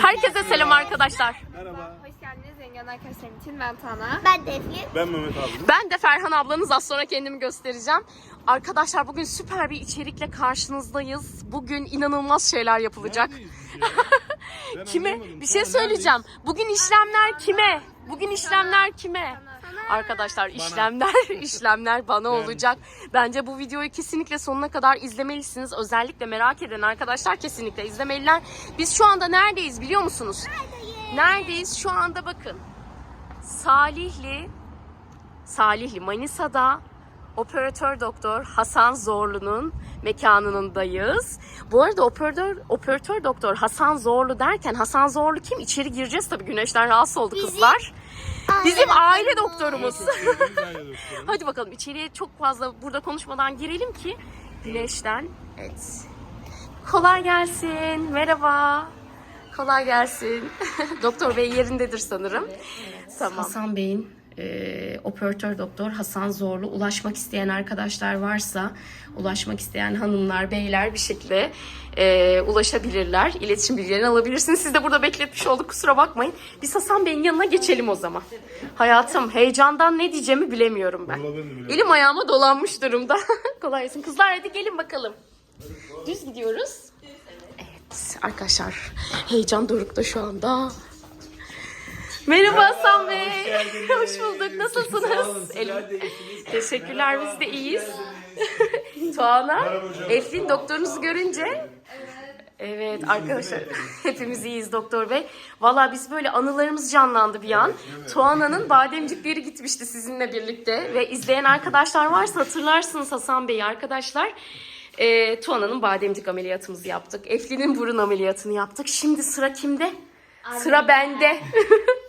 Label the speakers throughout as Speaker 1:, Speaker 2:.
Speaker 1: Herkese selam arkadaşlar.
Speaker 2: Merhaba.
Speaker 3: Hoş geldiniz Yengen arkadaşlarım için ben Tana.
Speaker 4: Ben Defne.
Speaker 2: Ben Mehmet abi.
Speaker 1: Ben de Ferhan ablanız az sonra kendimi göstereceğim. Arkadaşlar bugün süper bir içerikle karşınızdayız. Bugün inanılmaz şeyler yapılacak. Kime? Bir şey söyleyeceğim. Bugün işlemler kime? Bugün işlemler kime? Arkadaşlar işlemler işlemler bana olacak. Bence bu videoyu kesinlikle sonuna kadar izlemelisiniz. Özellikle merak eden arkadaşlar kesinlikle izlemeliler. Biz şu anda neredeyiz biliyor musunuz? Neredeyiz? Şu anda bakın. Salihli Salihli Manisa'da operatör doktor Hasan Zorlu'nun mekanındayız. Bu arada operatör, operatör doktor Hasan Zorlu derken Hasan Zorlu kim? İçeri gireceğiz tabii güneşten rahatsız oldu kızlar. Bizim aile doktorumuz. Hadi bakalım içeriye çok fazla burada konuşmadan girelim ki güneşten. Evet. Kolay gelsin. Merhaba. Kolay gelsin. Doktor Bey yerindedir sanırım. Tamam. Hasan Bey'in e, operatör doktor Hasan Zorlu ulaşmak isteyen arkadaşlar varsa ulaşmak isteyen hanımlar beyler bir şekilde e, ulaşabilirler. İletişim bilgilerini alabilirsiniz. Siz de burada bekletmiş olduk kusura bakmayın. Biz Hasan Bey'in yanına geçelim o zaman. Hayatım heyecandan ne diyeceğimi bilemiyorum ben. Elim ayağıma dolanmış durumda. Kolay gelsin. Kızlar hadi gelin bakalım. Düz gidiyoruz. Evet arkadaşlar heyecan dorukta şu anda. Merhaba Hasan Bey.
Speaker 5: geldiniz.
Speaker 1: Hoş bulduk. Nasılsınız?
Speaker 5: olun, iyisiniz.
Speaker 1: Teşekkürler biz de iyiyiz. Tuana,
Speaker 2: Merhaba.
Speaker 1: Eflin doktorunuzu görünce Evet arkadaşlar hepimiz iyiyiz doktor bey. Valla biz böyle anılarımız canlandı bir an. Tuana'nın bademcikleri gitmişti sizinle birlikte ve izleyen arkadaşlar varsa hatırlarsınız Hasan Bey'i arkadaşlar. Ee, Tuana'nın bademcik ameliyatımızı yaptık. Eflin'in burun ameliyatını yaptık. Şimdi sıra kimde? Sıra bende.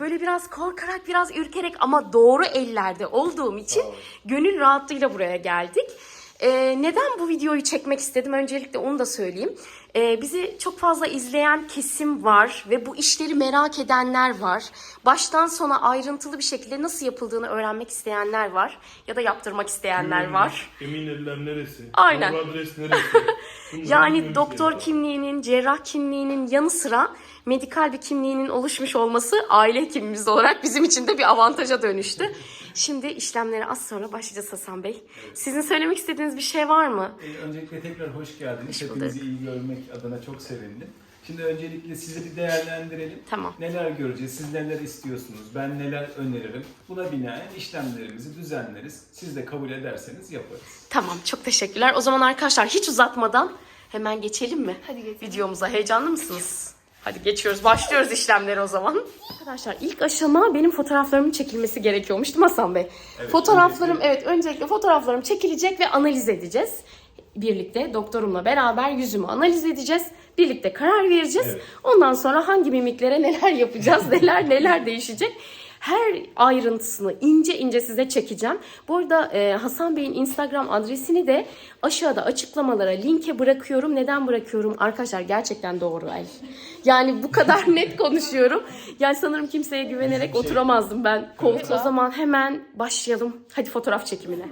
Speaker 1: Böyle biraz korkarak, biraz ürkerek ama doğru ellerde olduğum için gönül rahatlığıyla buraya geldik. Ee, neden bu videoyu çekmek istedim? Öncelikle onu da söyleyeyim. Ee, bizi çok fazla izleyen kesim var ve bu işleri merak edenler var. Baştan sona ayrıntılı bir şekilde nasıl yapıldığını öğrenmek isteyenler var ya da yaptırmak isteyenler var.
Speaker 2: Emin eller neresi?
Speaker 1: Aynen.
Speaker 2: Doğru adres neresi?
Speaker 1: Yani doktor
Speaker 2: gerekiyor.
Speaker 1: kimliğinin, cerrah kimliğinin yanı sıra medikal bir kimliğinin oluşmuş olması aile hekimimiz olarak bizim için de bir avantaja dönüştü. Şimdi işlemlere az sonra başlayacağız Hasan Bey. Sizin söylemek istediğiniz bir şey var mı?
Speaker 5: Ee, Öncelikle tekrar hoş geldiniz.
Speaker 1: bulduk.
Speaker 5: Hepinizi iyi görmek adına çok sevindim. Şimdi öncelikle sizi bir değerlendirelim.
Speaker 1: Tamam.
Speaker 5: Neler göreceğiz, siz neler istiyorsunuz, ben neler öneririm. Buna binaen işlemlerimizi düzenleriz. Siz de kabul ederseniz yaparız.
Speaker 1: Tamam çok teşekkürler. O zaman arkadaşlar hiç uzatmadan hemen geçelim mi?
Speaker 3: Hadi geçelim.
Speaker 1: Videomuza heyecanlı mısınız? Hadi geçiyoruz. Başlıyoruz işlemlere o zaman. Arkadaşlar ilk aşama benim fotoğraflarımın çekilmesi gerekiyormuş değil mi Hasan Bey?
Speaker 5: Evet,
Speaker 1: fotoğraflarım
Speaker 5: öncelikle-
Speaker 1: evet öncelikle fotoğraflarım çekilecek ve analiz edeceğiz. Birlikte doktorumla beraber yüzümü analiz edeceğiz. Birlikte karar vereceğiz.
Speaker 5: Evet.
Speaker 1: Ondan sonra hangi mimiklere neler yapacağız, neler neler değişecek. Her ayrıntısını ince ince size çekeceğim. Bu arada e, Hasan Bey'in Instagram adresini de aşağıda açıklamalara linke bırakıyorum. Neden bırakıyorum? Arkadaşlar gerçekten doğru el. Yani bu kadar net konuşuyorum. Yani sanırım kimseye güvenerek oturamazdım ben koltuğa. O zaman hemen başlayalım. Hadi fotoğraf çekimine.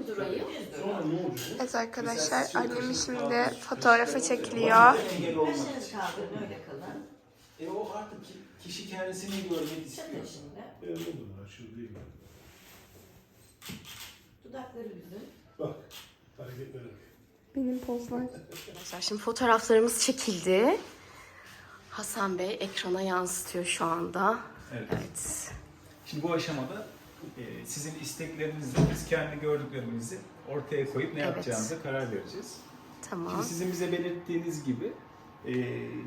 Speaker 3: Evet arkadaşlar annemin şimdi fotoğrafı çekiliyor.
Speaker 5: E o artık kişi kendisini görmek istiyor.
Speaker 2: Ben ne bunlar? Şu değil mi?
Speaker 6: Dudakları büzün.
Speaker 2: Bak. Hareketlere bak.
Speaker 3: Benim pozlar.
Speaker 1: Arkadaşlar şimdi fotoğraflarımız çekildi. Hasan Bey ekrana yansıtıyor şu anda.
Speaker 5: Evet.
Speaker 1: Evet.
Speaker 5: Şimdi bu aşamada e, sizin isteklerinizle biz kendi gördüklerimizi ortaya koyup ne
Speaker 1: Evet.
Speaker 5: yapacağımıza karar vereceğiz.
Speaker 1: Tamam.
Speaker 5: Şimdi sizin bize belirttiğiniz gibi e,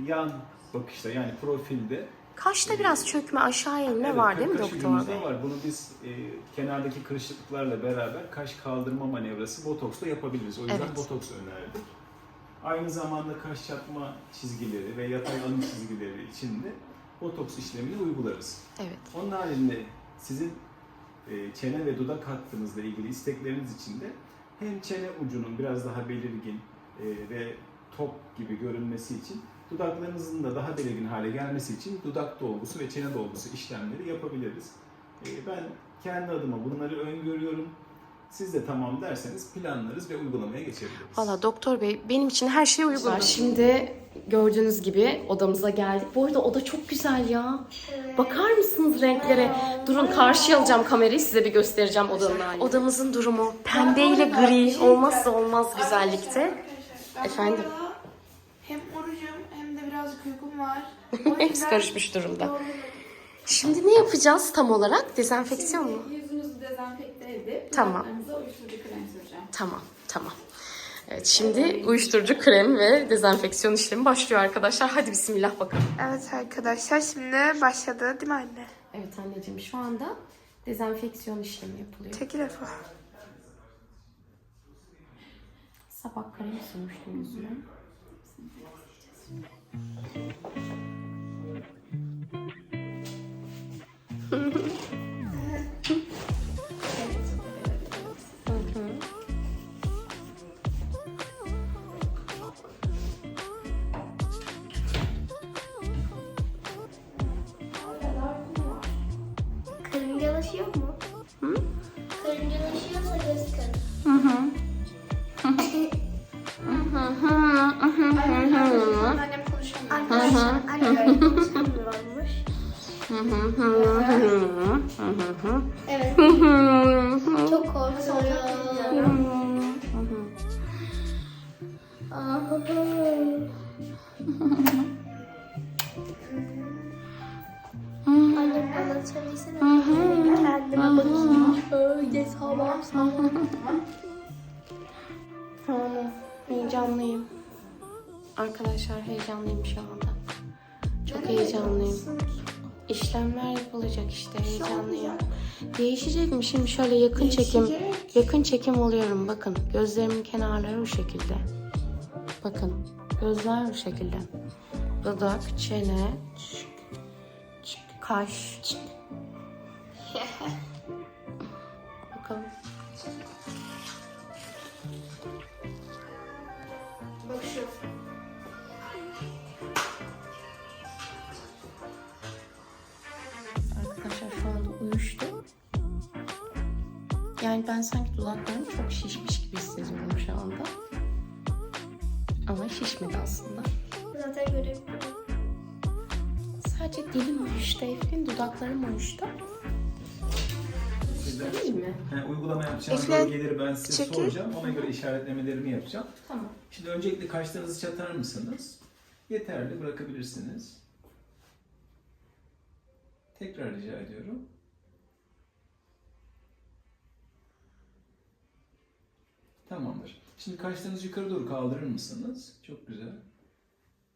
Speaker 5: yan bakışta yani profilde
Speaker 1: Kaşta biraz çökme aşağı inme
Speaker 5: evet,
Speaker 1: var değil mi doktor bey?
Speaker 5: var. Bunu biz e, kenardaki kırışıklıklarla beraber kaş kaldırma manevrası botoksla yapabiliriz. O yüzden
Speaker 1: Evet.
Speaker 5: botoks önerdik. Aynı zamanda kaş çatma çizgileri ve yatay alın çizgileri için de botoks işlemini uygularız.
Speaker 1: Evet.
Speaker 5: Onun haricinde sizin e, çene ve dudak hattınızla ilgili istekleriniz için de hem çene ucunun biraz daha belirgin e, ve top gibi görünmesi için dudaklarınızın da daha belirgin hale gelmesi için dudak dolgusu ve çene dolgusu işlemleri yapabiliriz. E, ben kendi adıma bunları öngörüyorum. Siz de tamam derseniz planlarız ve uygulamaya geçebiliriz.
Speaker 1: Valla doktor bey benim için her şey uygun. Şimdi gördüğünüz gibi odamıza geldik. Bu arada oda çok güzel ya. Bakar mısınız renklere? Durun karşıya alacağım kamerayı size bir göstereceğim odanın halini. Odamızın durumu pembe ile gri olmazsa olmaz güzellikte. Efendim?
Speaker 3: bu arada Hem orucum hem de birazcık uykum var.
Speaker 1: Hepsi karışmış durumda. Şimdi ne yapacağız tam olarak? Dezenfeksiyon mu?
Speaker 3: Yüzünüzü dezenfekte edip
Speaker 1: Tamam.
Speaker 3: dudaklarınıza uyuşturucu krem süreceğim.
Speaker 1: Tamam, tamam. Evet şimdi uyuşturucu krem ve dezenfeksiyon işlemi başlıyor arkadaşlar. Hadi bismillah bakalım.
Speaker 3: Evet arkadaşlar şimdi başladı değil mi anne?
Speaker 1: Evet anneciğim şu anda dezenfeksiyon işlemi yapılıyor.
Speaker 3: Çekil Efe.
Speaker 1: Sabah krem sürmüştüm yüzüme.
Speaker 4: Karıncalaşıyor mu? Hı? Karıncalaşıyorsa göz karın.
Speaker 3: Annem
Speaker 4: anne konuşamıyormuş. Evet. Çok korkuyorum. Annem bana söylesene. Kendime bakayım. Öyle sağlam sağlam.
Speaker 1: Tamam, heyecanlıyım. Arkadaşlar heyecanlıyım şu anda. Çok heyecanlıyım. İşlemler yapılacak işte heyecanlıyım. Değişecek mi şimdi şöyle yakın çekim yakın çekim oluyorum bakın gözlerimin kenarları bu şekilde. Bakın gözler bu şekilde. Dudak, çene, kaş. Yani ben sanki dudaklarım çok şişmiş gibi hissediyorum şu anda. Ama şişmedi aslında.
Speaker 4: Zaten görebiliyorum.
Speaker 1: Sadece dilim uyuştu Eflin, dudaklarım uyuştu. Değil mi?
Speaker 5: Yani uygulama yapacağım
Speaker 3: Efendim,
Speaker 5: bölgeleri ben size
Speaker 3: çekil.
Speaker 5: soracağım. Ona göre işaretlemelerimi yapacağım.
Speaker 1: Tamam.
Speaker 5: Şimdi öncelikle kaşlarınızı çatar mısınız? Yeterli bırakabilirsiniz. Tekrar rica ediyorum. Tamamdır. Şimdi kaşlarınızı yukarı doğru kaldırır mısınız? Çok güzel.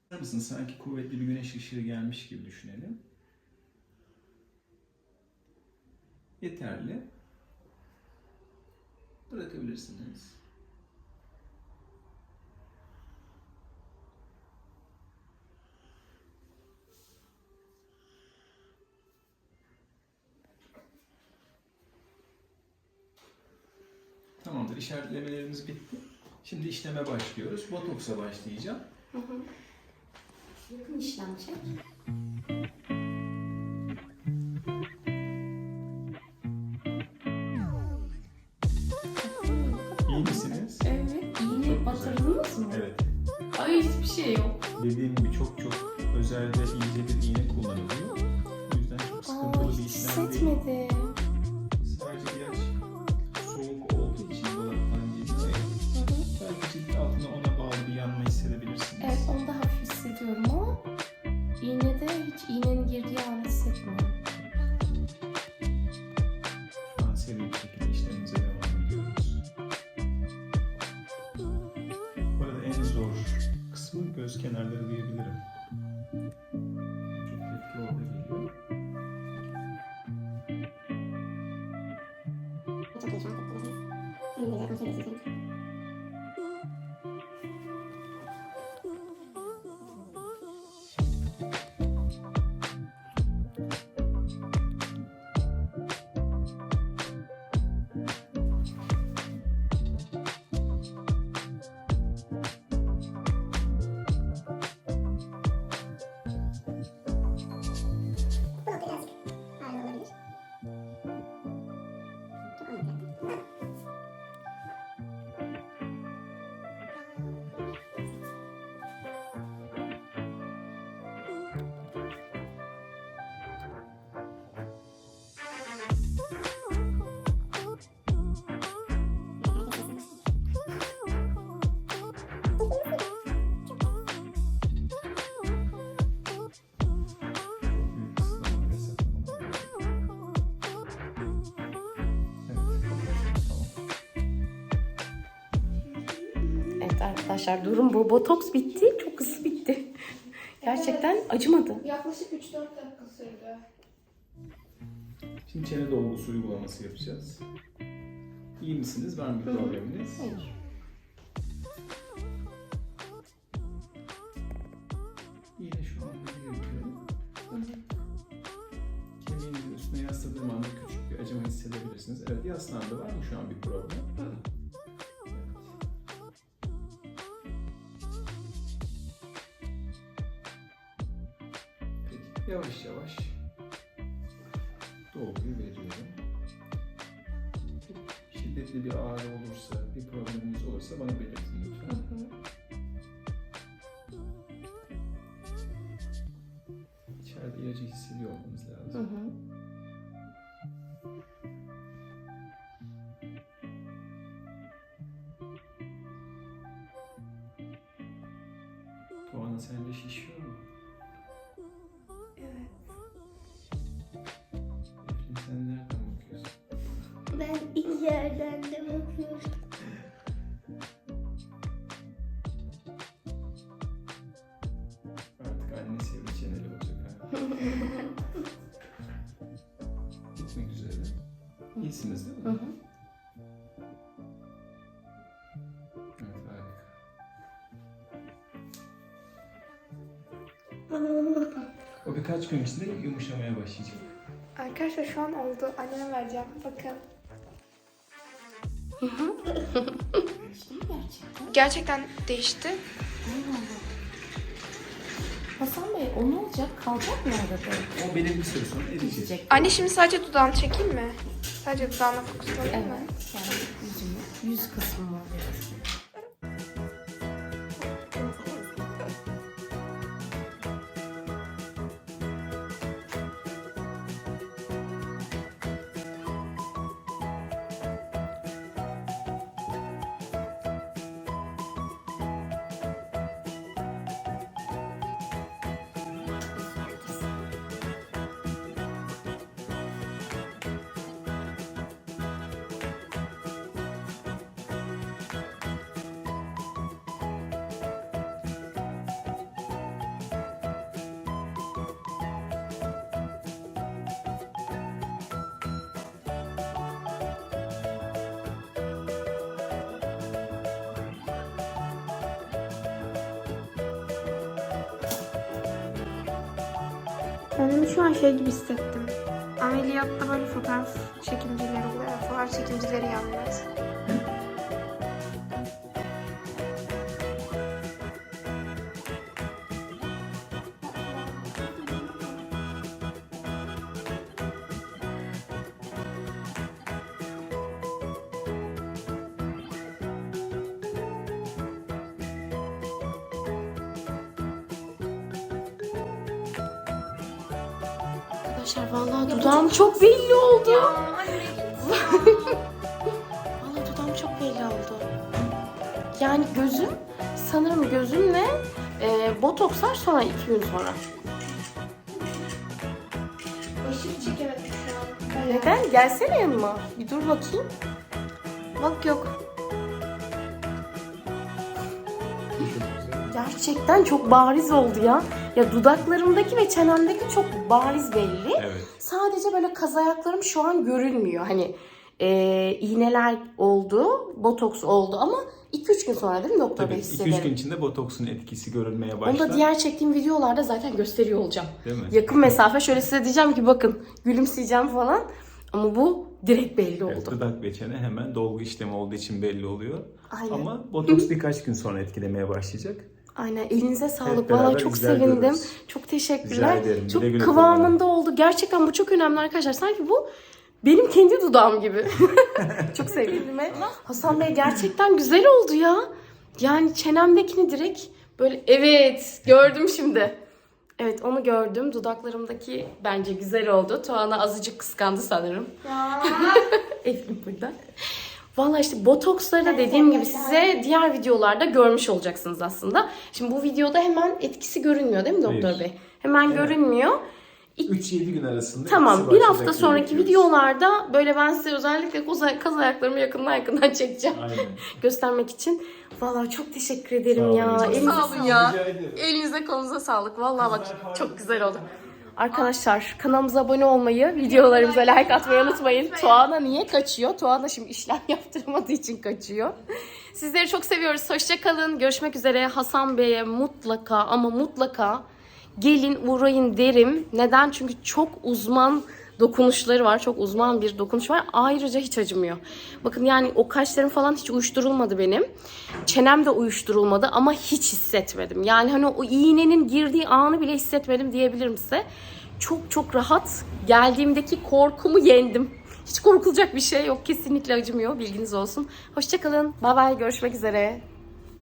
Speaker 5: Kaldırır mısınız? Sanki kuvvetli bir güneş ışığı gelmiş gibi düşünelim. Yeterli. Bırakabilirsiniz. Tamamdır. İşaretlemelerimiz bitti. Şimdi işleme başlıyoruz. Botoksa başlayacağım.
Speaker 1: Yakın işlem çek.
Speaker 5: İyi misiniz?
Speaker 1: Evet. İğne batırdınız mı?
Speaker 5: Evet.
Speaker 1: Ay hiçbir şey yok.
Speaker 5: Dediğim gibi kenarları
Speaker 1: arkadaşlar durum bu. Botoks bitti. Çok hızlı bitti. Gerçekten acımadı.
Speaker 3: Yaklaşık 3-4 dakika sürdü.
Speaker 5: Şimdi çene dolgusu uygulaması yapacağız. İyi misiniz? Var mı bir probleminiz?
Speaker 1: Hayır.
Speaker 5: Yine şu an gerekiyor. Kemiğinizin üstüne yasladığım anda küçük bir acıma hissedebilirsiniz. Evet yaslandı. Var mı şu an bir problem? Evet. Yavaş yavaş dolguyu veriyorum. Şiddetli bir ağrı olursa, bir probleminiz olursa bana belirtin lütfen. İçeride ilacı hissediyor olmanız
Speaker 1: Hı
Speaker 5: lazım.
Speaker 1: hı.
Speaker 5: Tuana Bitmek üzere. İyisiniz değil mi?
Speaker 1: Hı hı.
Speaker 5: Evet harika. O birkaç gün içinde yumuşamaya başlayacak.
Speaker 3: Arkadaşlar şu an oldu. Anneme vereceğim. Bakın. Gerçekten değişti.
Speaker 1: O ne olacak? Kalacak mı orada böyle?
Speaker 5: O benim bir süre sonra eriyecek.
Speaker 3: Anne şimdi sadece dudağını çekeyim mi? Sadece dudağına fokuslanayım mı?
Speaker 1: Evet. Yani yüzümü, yüz kısmı
Speaker 3: Kendimi şu an şey gibi hissettim. Ameliyatta böyle fotoğraf çekimcileri oluyor. Fotoğraf çekimcileri yalnız.
Speaker 1: Arkadaşlar vallahi dudağım çok belli oldu. Vallahi dudağım çok belli oldu. Yani gözüm sanırım gözümle e, botokslar sonra iki gün sonra.
Speaker 3: Başımı çekemedim şu an.
Speaker 1: Neden? Gelsene yanıma. Bir dur bakayım.
Speaker 3: Bak yok.
Speaker 1: Gerçekten çok bariz oldu ya. Ya dudaklarımdaki ve çenemdeki çok bariz belli.
Speaker 5: Evet.
Speaker 1: Sadece böyle kaz ayaklarım şu an görünmüyor. Hani e, iğneler oldu, botoks oldu ama 2-3 gün sonra değil mi doktor
Speaker 5: Tabii
Speaker 1: bey
Speaker 5: 2-3
Speaker 1: hissederim.
Speaker 5: gün içinde botoksun etkisi görülmeye
Speaker 1: Onu
Speaker 5: başlar.
Speaker 1: da diğer çektiğim videolarda zaten gösteriyor olacağım.
Speaker 5: Değil mi?
Speaker 1: Yakın mesafe şöyle size diyeceğim ki bakın gülümseyeceğim falan. Ama bu direkt belli oldu.
Speaker 5: Evet, dudak ve çene hemen dolgu işlemi olduğu için belli oluyor.
Speaker 1: Aynen.
Speaker 5: Ama botoks birkaç gün sonra etkilemeye başlayacak.
Speaker 1: Aynen elinize sağlık. Vallahi çok sevindim.
Speaker 5: görürüz.
Speaker 1: Çok teşekkürler.
Speaker 5: Rica ederim.
Speaker 1: Çok
Speaker 5: Güle güle
Speaker 1: kıvamında oldu. Gerçekten bu çok önemli arkadaşlar. Sanki bu benim kendi dudağım gibi. çok sevindim. Hasan Bey gerçekten güzel oldu ya. Yani çenemdekini direkt böyle evet gördüm şimdi. Evet onu gördüm. Dudaklarımdaki bence güzel oldu. Tuana azıcık kıskandı sanırım. Efendim burada. Valla işte botoksları da dediğim gibi size diğer videolarda görmüş olacaksınız aslında. Şimdi bu videoda hemen etkisi görünmüyor değil mi doktor
Speaker 5: Hayır.
Speaker 1: bey? Hemen
Speaker 5: Evet.
Speaker 1: görünmüyor.
Speaker 5: 3-7 gün arasında.
Speaker 1: Tamam bir hafta sonraki videolarda böyle ben size özellikle kaz, kaz ayaklarımı yakından yakından çekeceğim.
Speaker 5: Aynen.
Speaker 1: Göstermek için. Vallahi çok teşekkür ederim
Speaker 5: Sağ olun.
Speaker 1: ya.
Speaker 5: Çok
Speaker 1: Elinize sağ olun ya. Elinize kolunuza sağlık. Vallahi bak çok güzel oldu. Arkadaşlar kanalımıza abone olmayı, videolarımıza like atmayı unutmayın. Tuana niye kaçıyor? Tuana şimdi işlem yaptırmadığı için kaçıyor. Sizleri çok seviyoruz. Hoşça kalın. Görüşmek üzere. Hasan Bey'e mutlaka ama mutlaka gelin uğrayın derim. Neden? Çünkü çok uzman dokunuşları var. Çok uzman bir dokunuş var. Ayrıca hiç acımıyor. Bakın yani o kaşlarım falan hiç uyuşturulmadı benim. Çenem de uyuşturulmadı ama hiç hissetmedim. Yani hani o iğnenin girdiği anı bile hissetmedim diyebilirim size. Çok çok rahat geldiğimdeki korkumu yendim. Hiç korkulacak bir şey yok. Kesinlikle acımıyor. Bilginiz olsun. Hoşçakalın. Bay bay. Görüşmek üzere.